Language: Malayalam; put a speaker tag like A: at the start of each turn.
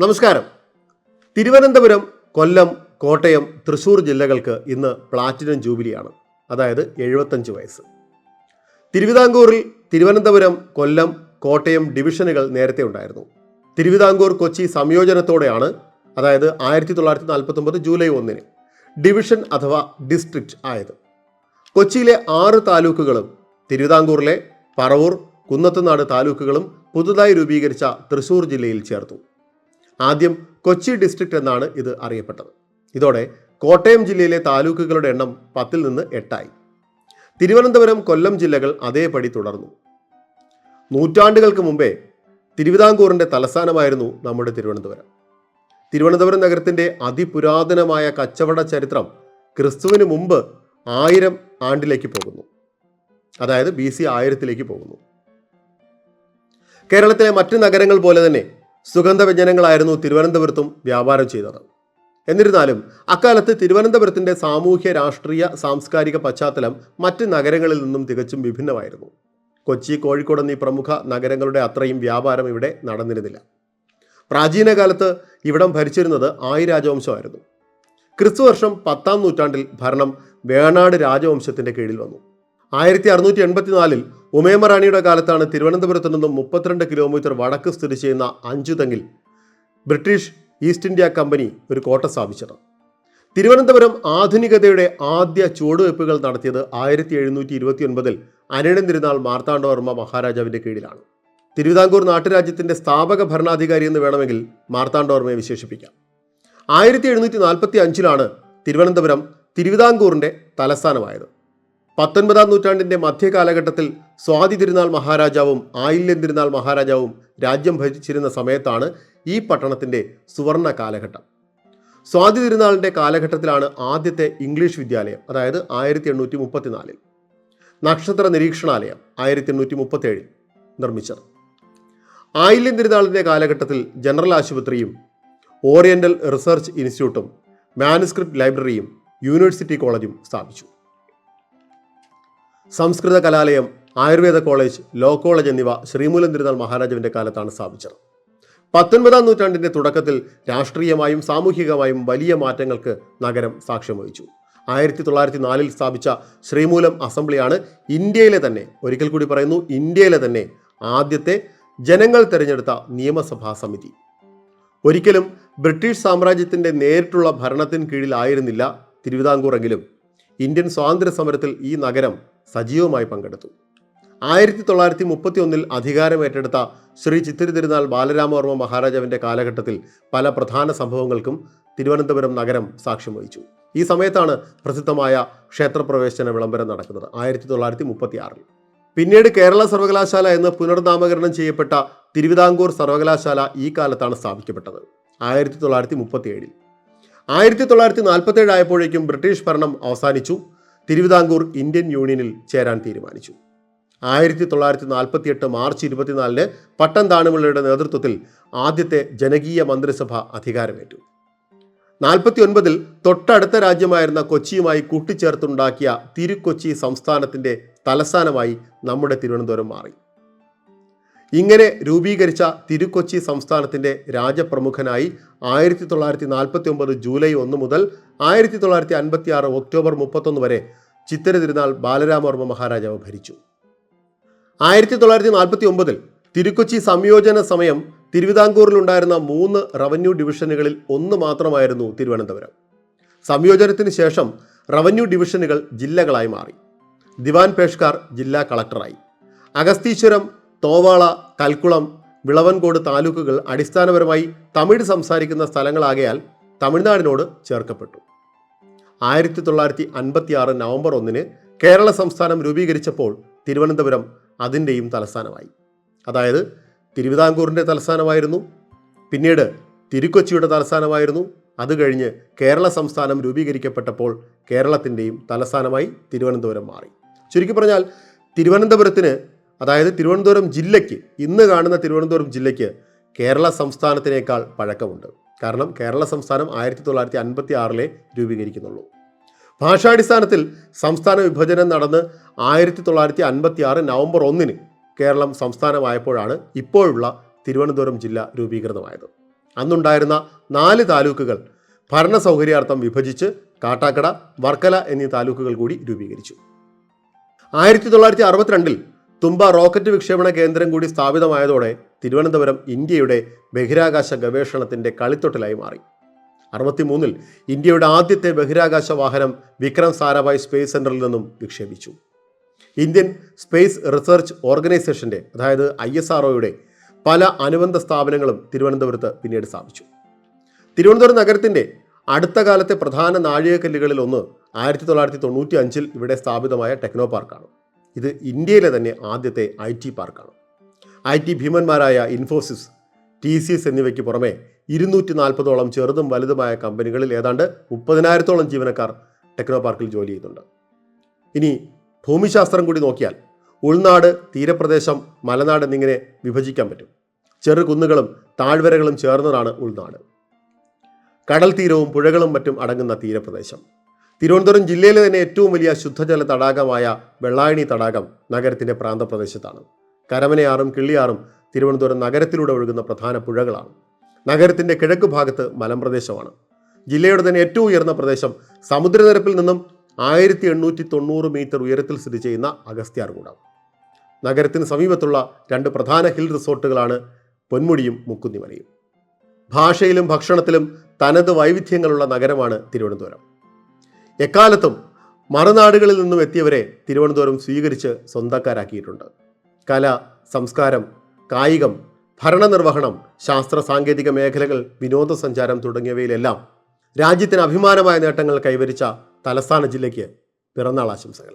A: നമസ്കാരം. തിരുവനന്തപുരം കൊല്ലം കോട്ടയം തൃശൂർ ജില്ലകൾക്ക് ഇന്ന് പ്ലാറ്റിനം ജൂബിലിയാണ്. അതായത് എഴുപത്തഞ്ച് വയസ്സ്. തിരുവിതാംകൂറിൽ തിരുവനന്തപുരം കൊല്ലം കോട്ടയം ഡിവിഷനുകൾ നേരത്തെ ഉണ്ടായിരുന്നു. തിരുവിതാംകൂർ കൊച്ചി സംയോജനത്തോടെയാണ് അതായത് ആയിരത്തി തൊള്ളായിരത്തി നാൽപ്പത്തൊമ്പത് ജൂലൈ ഒന്നിന് ഡിവിഷൻ അഥവാ ഡിസ്ട്രിക്റ്റ് ആയത്. കൊച്ചിയിലെ ആറ് താലൂക്കുകളും തിരുവിതാംകൂറിലെ പറവൂർ കുന്നത്തുനാട് താലൂക്കുകളും പുതുതായി രൂപീകരിച്ച തൃശൂർ ജില്ലയിൽ ചേർത്തു. ആദ്യം കൊച്ചി ഡിസ്ട്രിക്റ്റ് എന്നാണ് ഇത് അറിയപ്പെട്ടത്. ഇതോടെ കോട്ടയം ജില്ലയിലെ താലൂക്കുകളുടെ എണ്ണം പത്തിൽ നിന്ന് എട്ടായി. തിരുവനന്തപുരം കൊല്ലം ജില്ലകൾ അതേപടി തുടർന്നു. നൂറ്റാണ്ടുകൾക്ക് മുമ്പേ തിരുവിതാംകൂറിന്റെ തലസ്ഥാനമായിരുന്നു നമ്മുടെ തിരുവനന്തപുരം. തിരുവനന്തപുരം നഗരത്തിന്റെ അതിപുരാതനമായ കച്ചവട ചരിത്രം ക്രിസ്തുവിന് മുമ്പ് ആയിരം ആണ്ടിലേക്ക് പോകുന്നു. അതായത് ബി സി ആയിരത്തിലേക്ക് പോകുന്നു. കേരളത്തിലെ മറ്റ് നഗരങ്ങൾ പോലെ തന്നെ സുഗന്ധവ്യഞ്ജനങ്ങളായിരുന്നു തിരുവനന്തപുരത്തും വ്യാപാരം ചെയ്തത്. എന്നിരുന്നാലും അക്കാലത്ത് തിരുവനന്തപുരത്തിന്റെ സാമൂഹ്യ രാഷ്ട്രീയ സാംസ്കാരിക പശ്ചാത്തലം മറ്റ് നഗരങ്ങളിൽ നിന്നും തികച്ചും വിഭിന്നമായിരുന്നു. കൊച്ചി കോഴിക്കോട് എന്നീ പ്രമുഖ നഗരങ്ങളുടെ അത്രയും വ്യാപാരം ഇവിടെ നടന്നിരുന്നില്ല. പ്രാചീന കാലത്ത് ഇവിടം ഭരിച്ചിരുന്നത് ആയി രാജവംശമായിരുന്നു. ക്രിസ്തുവർഷം പത്താം നൂറ്റാണ്ടിൽ ഭരണം വേണാട് രാജവംശത്തിന്റെ കീഴിൽ വന്നു. ആയിരത്തി അറുന്നൂറ്റി എൺപത്തിനാലിൽ ഉമേമ റാണിയുടെ കാലത്താണ് തിരുവനന്തപുരത്ത് നിന്നും മുപ്പത്തിരണ്ട് കിലോമീറ്റർ വടക്ക് സ്ഥിതി ചെയ്യുന്ന അഞ്ചുതെങ്ങിൽ ബ്രിട്ടീഷ് ഈസ്റ്റ് ഇന്ത്യ കമ്പനി ഒരു കോട്ട സ്ഥാപിച്ചത്. തിരുവനന്തപുരം ആധുനികതയുടെ ആദ്യ ചുവടുവയ്പ്പുകൾ നടത്തിയത് ആയിരത്തി എഴുന്നൂറ്റി ഇരുപത്തി ഒൻപതിൽ അനിഴൻ തിരുനാൾ മാർത്താണ്ഡവർമ്മ മഹാരാജാവിന്റെ കീഴിലാണ്. തിരുവിതാംകൂർ നാട്ടുരാജ്യത്തിന്റെ സ്ഥാപക ഭരണാധികാരി എന്ന് വേണമെങ്കിൽ മാർത്താണ്ഡവർമ്മയെ വിശേഷിപ്പിക്കാം. ആയിരത്തി എഴുന്നൂറ്റി നാൽപ്പത്തി അഞ്ചിലാണ് തിരുവനന്തപുരം തിരുവിതാംകൂറിന്റെ തലസ്ഥാനമായത്. പത്തൊൻപതാം നൂറ്റാണ്ടിന്റെ മധ്യകാലഘട്ടത്തിൽ സ്വാതി തിരുനാൾ മഹാരാജാവും ആയില്യം തിരുനാൾ മഹാരാജാവും രാജ്യം ഭരിച്ചിരുന്ന സമയത്താണ് ഈ പട്ടണത്തിന്റെ സുവർണ കാലഘട്ടം സ്വാതി തിരുനാളിന്റെ കാലഘട്ടത്തിലാണ് ആദ്യത്തെ ഇംഗ്ലീഷ് വിദ്യാലയം അതായത് ആയിരത്തി എണ്ണൂറ്റി മുപ്പത്തിനാലിൽ നക്ഷത്ര നിരീക്ഷണാലയം ആയിരത്തി എണ്ണൂറ്റി മുപ്പത്തേഴിൽ നിർമ്മിച്ചത്. ആയില്യം തിരുനാളിന്റെ കാലഘട്ടത്തിൽ ജനറൽ ആശുപത്രിയും ഓറിയന്റൽ റിസർച്ച് ഇൻസ്റ്റിറ്റ്യൂട്ടും മാനുസ്ക്രിപ്റ്റ് ലൈബ്രറിയും യൂണിവേഴ്സിറ്റി കോളേജും സ്ഥാപിച്ചു. സംസ്കൃത കലാലയം ആയുർവേദ കോളേജ് ലോ കോളേജ് എന്നിവ ശ്രീമൂലം തിരുനാൾ മഹാരാജാവിന്റെ കാലത്താണ് സ്ഥാപിച്ചത്. പത്തൊൻപതാം നൂറ്റാണ്ടിന്റെ തുടക്കത്തിൽ രാഷ്ട്രീയമായും സാമൂഹികമായും വലിയ മാറ്റങ്ങൾക്ക് നഗരം സാക്ഷ്യം വഹിച്ചു. ആയിരത്തി തൊള്ളായിരത്തി നാലിൽ സ്ഥാപിച്ച ശ്രീമൂലം അസംബ്ലിയാണ് ഇന്ത്യയിലെ തന്നെ ഒരിക്കൽ കൂടി പറയുന്നു ഇന്ത്യയിലെ തന്നെ ആദ്യത്തെ ജനങ്ങൾ തിരഞ്ഞെടുത്ത നിയമസഭാ സമിതി. ഒരിക്കലും ബ്രിട്ടീഷ് സാമ്രാജ്യത്തിന്റെ നേരിട്ടുള്ള ഭരണത്തിന് കീഴിലായിരുന്നില്ല തിരുവിതാംകൂറെങ്കിലും. ഇന്ത്യൻ സ്വാതന്ത്ര്യ സമരത്തിൽ ഈ നഗരം സജീവമായി പങ്കെടുത്തു. ആയിരത്തി തൊള്ളായിരത്തി മുപ്പത്തി ഒന്നിൽ അധികാരമേറ്റെടുത്ത ശ്രീ ചിത്തിരി തിരുനാൾ ബാലരാമവർമ്മ മഹാരാജാവിന്റെ കാലഘട്ടത്തിൽ പല പ്രധാന സംഭവങ്ങൾക്കും തിരുവനന്തപുരം നഗരം സാക്ഷ്യം വഹിച്ചു. ഈ സമയത്താണ് പ്രസിദ്ധമായ ക്ഷേത്രപ്രവേശന വിളംബരം നടക്കുന്നത് ആയിരത്തി തൊള്ളായിരത്തി മുപ്പത്തി ആറിൽ പിന്നീട് കേരള സർവകലാശാല എന്ന് പുനർനാമകരണം ചെയ്യപ്പെട്ട തിരുവിതാംകൂർ സർവകലാശാല ഈ കാലത്താണ് സ്ഥാപിക്കപ്പെട്ടത് ആയിരത്തി തൊള്ളായിരത്തി മുപ്പത്തി ഏഴിൽ ആയിരത്തി തൊള്ളായിരത്തി നാൽപ്പത്തേഴ് ആയപ്പോഴേക്കും ബ്രിട്ടീഷ് ഭരണം അവസാനിച്ചു. തിരുവിതാംകൂർ ഇന്ത്യൻ യൂണിയനിൽ ചേരാൻ തീരുമാനിച്ചു. ആയിരത്തി തൊള്ളായിരത്തി നാൽപ്പത്തി എട്ട് മാർച്ച് ഇരുപത്തിനാലിന് പട്ടം താണുപിള്ളയുടെ നേതൃത്വത്തിൽ ആദ്യത്തെ ജനകീയ മന്ത്രിസഭ അധികാരമേറ്റു. നാൽപ്പത്തി ഒൻപതിൽ തൊട്ടടുത്ത രാജ്യമായിരുന്ന കൊച്ചിയുമായി കൂട്ടിച്ചേർത്തുണ്ടാക്കിയ തിരുക്കൊച്ചി സംസ്ഥാനത്തിന്റെ തലസ്ഥാനമായി നമ്മുടെ തിരുവനന്തപുരം മാറി. ഇങ്ങനെ രൂപീകരിച്ച തിരുക്കൊച്ചി സംസ്ഥാനത്തിന്റെ രാജപ്രമുഖനായി ആയിരത്തി തൊള്ളായിരത്തി നാൽപ്പത്തി ഒമ്പത് ജൂലൈ ഒന്ന് മുതൽ ആയിരത്തി തൊള്ളായിരത്തി അൻപത്തി ആറ് ഒക്ടോബർ മുപ്പത്തൊന്ന് വരെ ചിത്തര തിരുനാൾ ബാലരാമവർമ്മ മഹാരാജാവ് ഭരിച്ചു. ആയിരത്തി തൊള്ളായിരത്തി നാൽപ്പത്തി ഒമ്പതിൽ തിരുക്കൊച്ചി സംയോജന സമയം തിരുവിതാംകൂറിലുണ്ടായിരുന്ന മൂന്ന് റവന്യൂ ഡിവിഷനുകളിൽ ഒന്ന് മാത്രമായിരുന്നു തിരുവനന്തപുരം. സംയോജനത്തിന് ശേഷം റവന്യൂ ഡിവിഷനുകൾ ജില്ലകളായി മാറി. ദിവാൻ പേഷ്കാർ ജില്ലാ കളക്ടറായി. അഗസ്തീശ്വരം തോവാള കൽക്കുളം വിളവൻകോട് താലൂക്കുകൾ അടിസ്ഥാനപരമായി തമിഴ് സംസാരിക്കുന്ന സ്ഥലങ്ങളാകയാൽ തമിഴ്നാടിനോട് ചേർക്കപ്പെട്ടു. ആയിരത്തി തൊള്ളായിരത്തി അൻപത്തി ആറ് നവംബർ ഒന്നിന് കേരള സംസ്ഥാനം രൂപീകരിച്ചപ്പോൾ തിരുവനന്തപുരം അതിന്റെയും തലസ്ഥാനമായി. അതായത് തിരുവിതാംകൂറിന്റെ തലസ്ഥാനമായിരുന്നു. പിന്നീട് തിരുക്കൊച്ചിയുടെ തലസ്ഥാനമായിരുന്നു. അത് കഴിഞ്ഞ് കേരള സംസ്ഥാനം രൂപീകരിക്കപ്പെട്ടപ്പോൾ കേരളത്തിന്റെയും തലസ്ഥാനമായി തിരുവനന്തപുരം മാറി. ചുരുക്കി പറഞ്ഞാൽ തിരുവനന്തപുരത്തിന് അതായത് തിരുവനന്തപുരം ജില്ലയ്ക്ക് ഇന്ന് കാണുന്ന തിരുവനന്തപുരം ജില്ലയ്ക്ക് കേരള സംസ്ഥാനത്തിനേക്കാൾ പഴക്കമുണ്ട്. കാരണം കേരള സംസ്ഥാനം ആയിരത്തി തൊള്ളായിരത്തി അൻപത്തി ആറിലെ രൂപീകരിക്കുന്നുള്ളൂ. ഭാഷാടിസ്ഥാനത്തിൽ സംസ്ഥാന വിഭജനം നടന്ന് ആയിരത്തി തൊള്ളായിരത്തി അൻപത്തി ആറ് നവംബർ ഒന്നിന് കേരളം സംസ്ഥാനമായപ്പോഴാണ് ഇപ്പോഴുള്ള തിരുവനന്തപുരം ജില്ല രൂപീകൃതമായത്. അന്നുണ്ടായിരുന്ന നാല് താലൂക്കുകൾ ഭരണ സൗകര്യാർത്ഥം വിഭജിച്ച് കാട്ടാക്കട വർക്കല എന്നീ താലൂക്കുകൾ കൂടി രൂപീകരിച്ചു. ആയിരത്തി തൊള്ളായിരത്തി അറുപത്തിരണ്ടിൽ തുമ്പ റോക്കറ്റ് വിക്ഷേപണ കേന്ദ്രം കൂടി സ്ഥാപിതമായതോടെ തിരുവനന്തപുരം ഇന്ത്യയുടെ ബഹിരാകാശ ഗവേഷണത്തിന്റെ കളിത്തൊട്ടിലായി മാറി. അറുപത്തിമൂന്നിൽ ഇന്ത്യയുടെ ആദ്യത്തെ ബഹിരാകാശ വാഹനം വിക്രം സാരാഭായ് സ്പേസ് സെന്ററിൽ നിന്നും വിക്ഷേപിച്ചു. ഇന്ത്യൻ സ്പേസ് റിസർച്ച് ഓർഗനൈസേഷന്റെ അതായത് ഐ എസ് ആർഒയുടെ പല അനുബന്ധ സ്ഥാപനങ്ങളും തിരുവനന്തപുരത്ത് പിന്നീട് സ്ഥാപിച്ചു. തിരുവനന്തപുരം നഗരത്തിന്റെ അടുത്ത കാലത്തെ പ്രധാന നാഴികക്കല്ലുകളിൽ ഒന്ന് ആയിരത്തി തൊള്ളായിരത്തി തൊണ്ണൂറ്റി അഞ്ചിൽ ഇവിടെ സ്ഥാപിതമായ ടെക്നോ പാർക്കാണ്. ഇത് ഇന്ത്യയിലെ തന്നെ ആദ്യത്തെ ഐ ടി പാർക്കാണ്. ഐ ടി ഭീമന്മാരായ ഇൻഫോസിസ് ടി സി എസ് എന്നിവയ്ക്ക് പുറമെ ഇരുന്നൂറ്റി നാൽപ്പതോളം ചെറുതും വലുതുമായ കമ്പനികളിൽ ഏതാണ്ട് മുപ്പതിനായിരത്തോളം ജീവനക്കാർ ടെക്നോ പാർക്കിൽ ജോലി ചെയ്യുന്നുണ്ട്. ഇനി ഭൂമിശാസ്ത്രം കൂടി നോക്കിയാൽ ഉൾനാട് തീരപ്രദേശം മലനാട് എന്നിങ്ങനെ വിഭജിക്കാൻ പറ്റും. ചെറു കുന്നുകളും താഴ്വരകളും ചേർന്നതാണ് ഉൾനാട്. കടൽ തീരവും പുഴകളും മറ്റും അടങ്ങുന്ന തീരപ്രദേശം. തിരുവനന്തപുരം ജില്ലയിലെ തന്നെ ഏറ്റവും വലിയ ശുദ്ധജല തടാകമായ വെള്ളായണി തടാകം നഗരത്തിന്റെ പ്രാന്തപ്രദേശത്താണ്. കരമനയാറും കിള്ളിയാറും തിരുവനന്തപുരം നഗരത്തിലൂടെ ഒഴുകുന്ന പ്രധാന പുഴകളാണ്. നഗരത്തിന്റെ കിഴക്ക് ഭാഗത്ത് മലമ്പ്രദേശമാണ്. ജില്ലയുടെ തന്നെ ഏറ്റവും ഉയർന്ന പ്രദേശം സമുദ്രനിരപ്പിൽ നിന്നും ആയിരത്തി എണ്ണൂറ്റി തൊണ്ണൂറ് മീറ്റർ ഉയരത്തിൽ സ്ഥിതി ചെയ്യുന്ന അഗസ്ത്യാർകൂടം നഗരത്തിന് സമീപത്തുള്ള രണ്ട് പ്രധാന ഹിൽ റിസോർട്ടുകളാണ് പൊന്മുടിയും മുക്കുന്നിമലയും. ഭാഷയിലും ഭക്ഷണത്തിലും തനത് വൈവിധ്യങ്ങളുള്ള നഗരമാണ് തിരുവനന്തപുരം. എക്കാലത്തും മറുനാടുകളിൽ നിന്നും എത്തിയവരെ തിരുവനന്തപുരം സ്വീകരിച്ച് സ്വന്തക്കാരാക്കിയിട്ടുണ്ട്. കല സംസ്കാരം കായികം ഭരണനിർവഹണം ശാസ്ത്ര സാങ്കേതിക മേഖലകൾ വിനോദസഞ്ചാരം തുടങ്ങിയവയിലെല്ലാം രാജ്യത്തിന് അഭിമാനമായ നേട്ടങ്ങൾ കൈവരിച്ച തലസ്ഥാന ജില്ലയ്ക്ക് പിറന്നാൾ ആശംസകൾ.